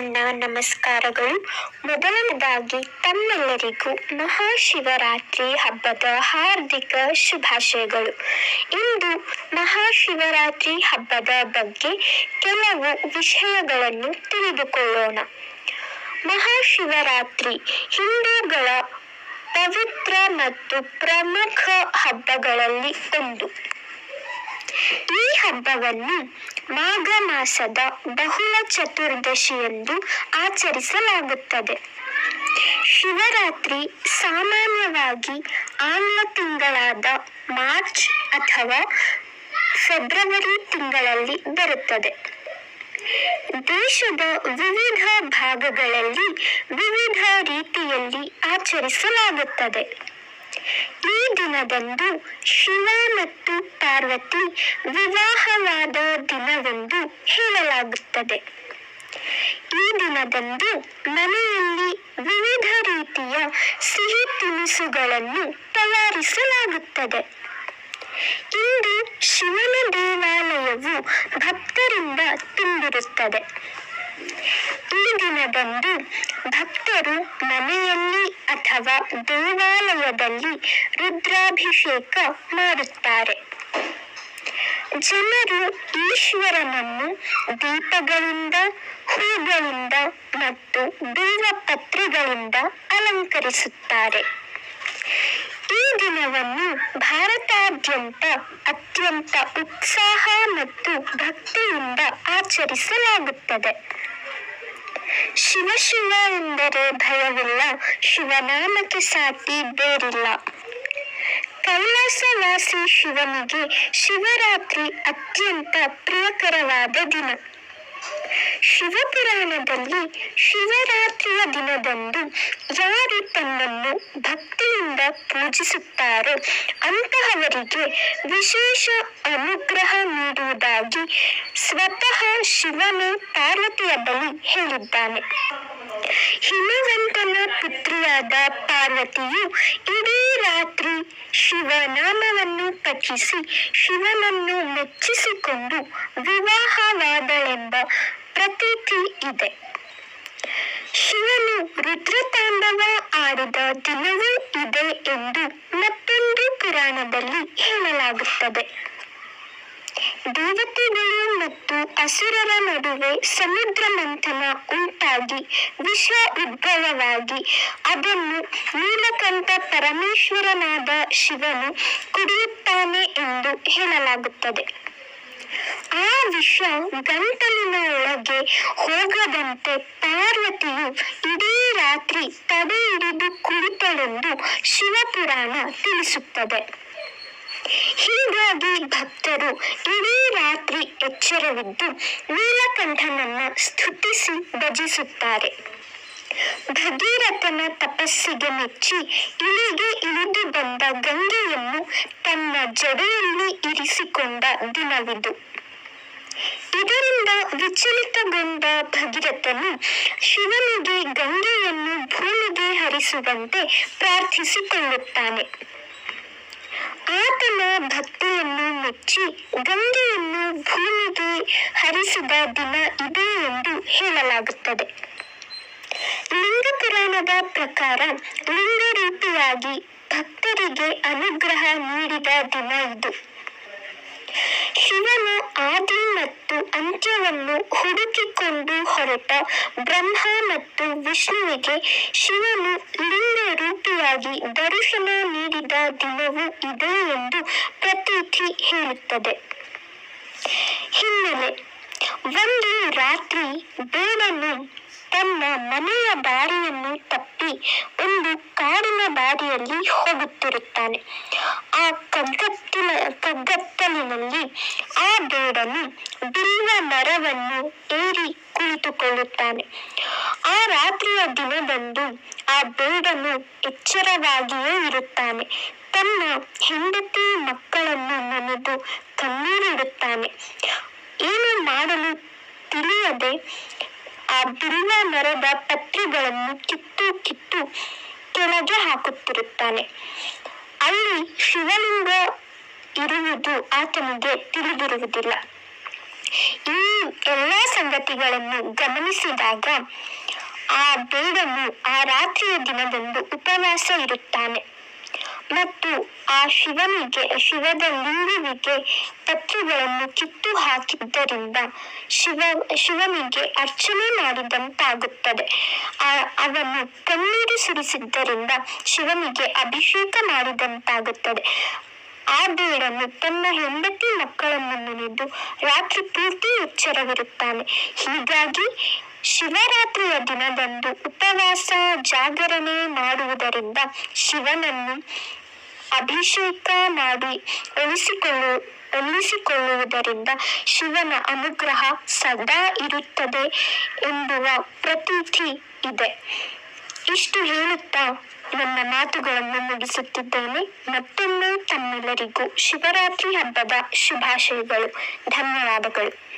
ನನ್ನ ನಮಸ್ಕಾರಗಳು. ಮೊದಲನೇದಾಗಿ ತಮ್ಮೆಲ್ಲರಿಗೂ ಮಹಾಶಿವರಾತ್ರಿ ಹಬ್ಬದ ಹಾರ್ದಿಕ ಶುಭಾಶಯಗಳು. ಇಂದು ಮಹಾಶಿವರಾತ್ರಿ ಹಬ್ಬದ ಬಗ್ಗೆ ಕೆಲವು ವಿಷಯಗಳನ್ನು ತಿಳಿದುಕೊಳ್ಳೋಣ. ಮಹಾಶಿವರಾತ್ರಿ ಹಿಂದೂಗಳ ಪವಿತ್ರ ಮತ್ತು ಪ್ರಮುಖ ಹಬ್ಬಗಳಲ್ಲಿ ಒಂದು. ಈ ಹಬ್ಬವನ್ನು ಮಾಘ ಮಾಸದ ಬಹುಳ ಚತುರ್ದಶಿಯಂದು ಆಚರಿಸಲಾಗುತ್ತದೆ. ಶಿವರಾತ್ರಿ ಸಾಮಾನ್ಯವಾಗಿ ಆಂಗ್ಲ ತಿಂಗಳಾದ ಮಾರ್ಚ್ ಅಥವಾ ಫೆಬ್ರವರಿ ತಿಂಗಳಲ್ಲಿ ಬರುತ್ತದೆ. ದೇಶದ ವಿವಿಧ ಭಾಗಗಳಲ್ಲಿ ವಿವಿಧ ರೀತಿಯಲ್ಲಿ ಆಚರಿಸಲಾಗುತ್ತದೆ. ಈ ದಿನದಂದು ಶಿವ ಮತ್ತು ಪಾರ್ವತಿ ವಿವಾಹವಾದ ದಿನವೆಂದು ಹೇಳಲಾಗುತ್ತದೆ. ಈ ದಿನದಂದು ಮನೆಯಲ್ಲಿ ವಿವಿಧ ರೀತಿಯ ಸಿಹಿ ತಿನಿಸುಗಳನ್ನು ತಯಾರಿಸಲಾಗುತ್ತದೆ. ಇಂದು ಶಿವನ ದೇವಾಲಯವು ಭಕ್ತರಿಂದ ತುಂಬಿರುತ್ತದೆ. ಈ ದಿನದಂದು ಭಕ್ತರು ಮನೆಯಲ್ಲಿ ಅಥವಾ ದೇವಾಲಯದಲ್ಲಿ ರುದ್ರಾಭಿಷೇಕ ಮಾಡುತ್ತಾರೆ. ಜನರು ಈಶ್ವರನನ್ನು ದೀಪಗಳಿಂದ ಹೂಗಳಿಂದ ಮತ್ತು ಬಿಲ್ವಪತ್ರೆಗಳಿಂದ ಅಲಂಕರಿಸುತ್ತಾರೆ. ಈ ದಿನವನ್ನು ಭಾರತಾದ್ಯಂತ ಅತ್ಯಂತ ಉತ್ಸಾಹ ಮತ್ತು ಭಕ್ತಿಯಿಂದ ಆಚರಿಸಲಾಗುತ್ತದೆ. ಶಿವಶಿವ ಶಿವ ಎಂದರೆ ಭಯವಿಲ್ಲ, ಶಿವನಾಮಕ್ಕೆ ಸಾಟಿ ಬೇರಿಲ್ಲ. ಕೈಲಾಸವಾಸಿ ಶಿವನಿಗೆ ಶಿವರಾತ್ರಿ ಅತ್ಯಂತ ಪ್ರಿಯಕರವಾದ ದಿನ. ಶಿವಪುರಾಣದಲ್ಲಿ ಶಿವರಾತ್ರಿಯ ದಿನದಂದು ಯಾರು ತನ್ನನ್ನು ಭಕ್ತಿಯಿಂದ ಪೂಜಿಸುತ್ತಾರೋ ಅಂತಹವರಿಗೆ ವಿಶೇಷ ಅನುಗ್ರಹ ನೀಡುವುದಾಗಿ ಸ್ವತಃ ಶಿವನೇ ಪಾರ್ವತಿಯ ಬಳಿ ಹೇಳಿದ್ದಾನೆ. ಹಿಮವಂತನ ಪುತ್ರಿಯಾದ ಪಾರ್ವತಿಯು ಇಡೀ ರಾತ್ರಿ ಶಿವನಾಮವನ್ನು ಪಠಿಸಿ ಶಿವನನ್ನು ಮೆಚ್ಚಿಸಿಕೊಂಡು ವಿವಾಹವಾದಳೆಂಬ ಪ್ರತೀತಿ ಇದೆ. ಶಿವನು ರುದ್ರತಾಂಡವ ಆಡಿದ ದಿನವೂ ಇದೆ ಎಂದು ಮತ್ತೊಂದು ಪುರಾಣದಲ್ಲಿ ಹೇಳಲಾಗುತ್ತದೆ. ದೇವತೆಗಳು ಮತ್ತು ಅಸುರರ ನಡುವೆ ಸಮುದ್ರ ಮಂಥನ ಉಂಟಾಗಿ ವಿಷ ಉದ್ಭವವಾಗಿ. ಅದನ್ನು ನೀಲಕಂಠ ಪರಮೇಶ್ವರನಾದ ಶಿವನು ಕುಡಿಯುತ್ತಾನೆ ಎಂದು ಹೇಳಲಾಗುತ್ತದೆ. ಆ ವಿಷ ಗಂಟಲಿನ ಒಳಗೆ ಹೋಗದಂತೆ ಪಾರ್ವತಿಯು ಇಡೀ ರಾತ್ರಿ ತಡೆ ಹಿಡಿದು ಕುಳಿತಳೆಂದು ಶಿವಪುರಾಣ ತಿಳಿಸುತ್ತದೆ. ಹೀಗಾಗಿ ಭಕ್ತರು ರಾತ್ರಿ ಎಚ್ಚರವಿದ್ದು ನೀಲಕಂಠನನ್ನ ಸ್ತುತಿಸಿ ಭಜಿಸುತ್ತಾರೆ. ಭಗೀರಥನ ತಪಸ್ಸಿಗೆ ಮೆಚ್ಚಿ ಇಲ್ಲಿಗೆ ಇಳಿದು ಬಂದ ಗಂಗೆಯನ್ನು ತನ್ನ ಜಡೆಯಲ್ಲಿ ಇರಿಸಿಕೊಂಡ ದಿನವಿದು. ಇದರಿಂದ ವಿಚಲಿತಗೊಂಡ ಭಗೀರಥನು ಶಿವನಿಗೆ ಗಂಗೆಯನ್ನು ಭೂಮಿಗೆ ಹರಿಸುವಂತೆ ಪ್ರಾರ್ಥಿಸಿಕೊಳ್ಳುತ್ತಾನೆ. ಆತನ ಭಕ್ತಿಯನ್ನು ಮೆಚ್ಚಿ ಗಂಗೆಯನ್ನು ಭೂಮಿಗೆ ಹರಿಸಿದ ದಿನ ಇದೆ ಎಂದು ಹೇಳಲಾಗುತ್ತದೆ. ಲಿಂಗ ಪುರಾಣದ ಪ್ರಕಾರ ಲಿಂಗ ರೂಪಿಯಾಗಿ ಭಕ್ತರಿಗೆ ಅನುಗ್ರಹ ನೀಡಿದ ದಿನ ಇದು. ಶಿವನು ಆದಿ ಮತ್ತು ಅಂತ್ಯವನ್ನು ಹುಡುಕಿಕೊಂಡು ಹೊರಟ ಬ್ರಹ್ಮ ಮತ್ತು ವಿಷ್ಣುವಿಗೆ ಶಿವನು ಲಿಂಗ ರೂಪಿಯಾಗಿ ದರ್ಶನ ನೀಡಿದ ದಿನವೂ ಇದೆ ಎಂದು ಪ್ರತೀತಿ ಹೇಳುತ್ತದೆ. ಹಿನ್ನೆಲೆ, ಒಂದು ರಾತ್ರಿ ಬೇಡನು ತನ್ನ ಮನೆಯ ದಾರಿಯನ್ನು ತಪ್ಪಿ ಒಂದು ಕಾಡಿನ ದಾರಿಯಲ್ಲಿ ಹೋಗುತ್ತಿರುತ್ತಾನೆ. ಆ ಕಗ್ಗತ್ತಿನ, ಕಗ್ಗತ್ತಲಿನಲ್ಲಿ ಆ ಬೇಡನು ಬಿಲ್ವ ಮರವನ್ನು ಏರಿ ಕುಳಿತುಕೊಳ್ಳುತ್ತಾನೆ. ಆ ರಾತ್ರಿಯ ದಿನದಂದು ಆ ಬೇಡನು ಎಚ್ಚರವಾಗಿಯೇ ಇರುತ್ತಾನೆ. ತನ್ನ ಹೆಂಡತಿ ಮಕ್ಕಳನ್ನು ನೆನೆದು ಕಣ್ಣೀರಿಡುತ್ತಾನೆ. ಏನು ಮಾಡಲು ತಿಳಿಯದೆ ಆ ಬಿಲ್ವ ಮರದ ಪತ್ರಿಗಳನ್ನು ಕಿತ್ತು ಕಿತ್ತು ಕೆಳಗೆ ಹಾಕುತ್ತಿರುತ್ತಾನೆ. ಅಲ್ಲಿ ಶಿವಲಿಂಗ ಇರುವುದು ಆತನಿಗೆ ತಿಳಿದಿರುವುದಿಲ್ಲ. ಈ ಎಲ್ಲ ಸಂಗತಿಗಳನ್ನು ಗಮನಿಸಿದಾಗ ಆ ಬೇಡನು ಆ ರಾತ್ರಿಯ ದಿನದಂದು ಉಪವಾಸ ಇರುತ್ತಾನೆ. ಮತ್ತು ಆ ಶಿವನಿಗೆ, ಶಿವದ ಲಿಂಗುವಿಗೆ ಪತ್ರಿಗಳನ್ನು ಕಿತ್ತು ಹಾಕಿದ್ದರಿಂದ ಶಿವ, ಶಿವನಿಗೆ ಅರ್ಚನೆ ಮಾಡಿದಂತಾಗುತ್ತದೆ. ಆ, ಅವನು ಕಣ್ಣೀರು ಸುರಿಸಿದ್ದರಿಂದ ಶಿವನಿಗೆ ಅಭಿಷೇಕ ಮಾಡಿದಂತಾಗುತ್ತದೆ. ಆ ಬೀಡನ್ನು ತನ್ನ ಹೆಂಡತಿ ಮಕ್ಕಳನ್ನು ನೆನೆದು ರಾತ್ರಿ ಪೂರ್ತಿ ಎಚ್ಚರವಿರುತ್ತಾನೆ. ಹೀಗಾಗಿ ಶಿವರಾತ್ರಿಯ ದಿನದಂದು ಉಪವಾಸ, ಜಾಗರಣೆ ಮಾಡುವುದರಿಂದ ಶಿವನನ್ನು ಅಭಿಷೇಕ ಮಾಡಿ ಒಲಿಸಿಕೊಳ್ಳು ಒಲಿಸಿಕೊಳ್ಳುವುದರಿಂದ ಶಿವನ ಅನುಗ್ರಹ ಸದಾ ಇರುತ್ತದೆ ಎಂಬುವ ಪ್ರತೀತಿ ಇದೆ. ಇಷ್ಟು ಹೇಳುತ್ತಾ ನನ್ನ ಮಾತುಗಳನ್ನು ಮುಗಿಸುತ್ತಿದ್ದೇನೆ. ಮತ್ತೊಮ್ಮೆ ತಮ್ಮೆಲ್ಲರಿಗೂ ಶಿವರಾತ್ರಿ ಹಬ್ಬದ ಶುಭಾಶಯಗಳು. ಧನ್ಯವಾದಗಳು.